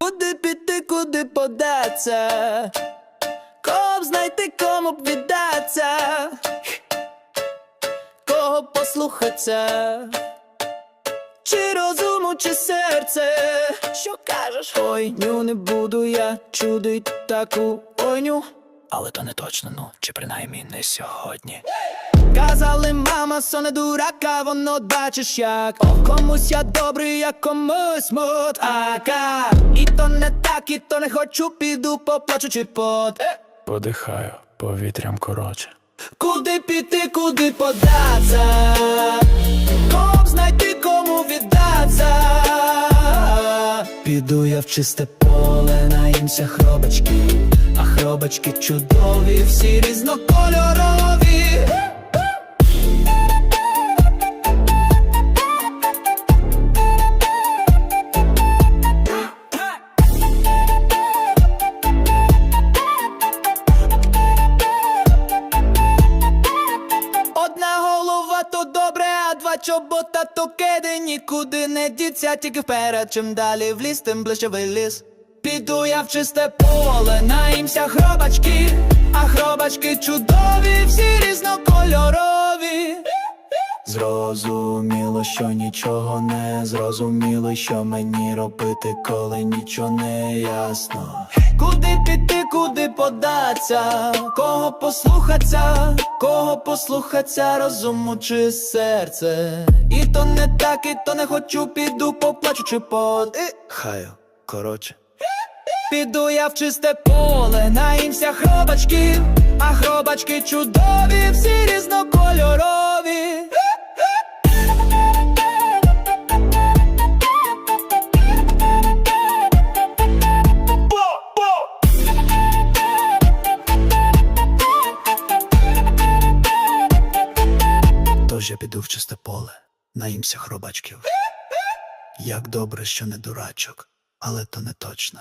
Куди піти, куди податься? Б знайти, кому б віддаться? Кого послухаться? Чи розуму, чи серце? Що кажеш? Ой, ню не буду я чудить таку ойню. Але то не точно, ну, чи принаймні не сьогодні. Казали, мама, соне дурака, воно бачиш як Комусь я добрий, а комусь мутака І то не так, і то не хочу, піду поплачу чи пот Подихаю повітрям короче. Куди піти, куди податься? Б знайти, кому віддаться? Піду я в чисте поле, наїмся хробачки, а хробачки чудові, всі різнокольорові. Добре, а два чобота то кеди нікуди не діться, тільки вперед, чим далі в ліс, тим ближче виліз. Піду я в чисте поле, наїмся хробачки, а хробачки чудові, всі різнокольорові. Зрозуміло, що нічого не зрозуміло, що мені робити, коли нічого не ясно. Куди піти, куди податься, кого послухаться, кого послухаться, розуму чи серце. І то не так, і то не хочу, піду поплачу чи пот. І... Хаю, короче. Піду я в чисте поле, наїмся хробачків, а хробачки чудові, всі різнокольорові. Тож я піду в чисте поле, наїмся хробачків. Як добре, що не дурачок, але то не точно.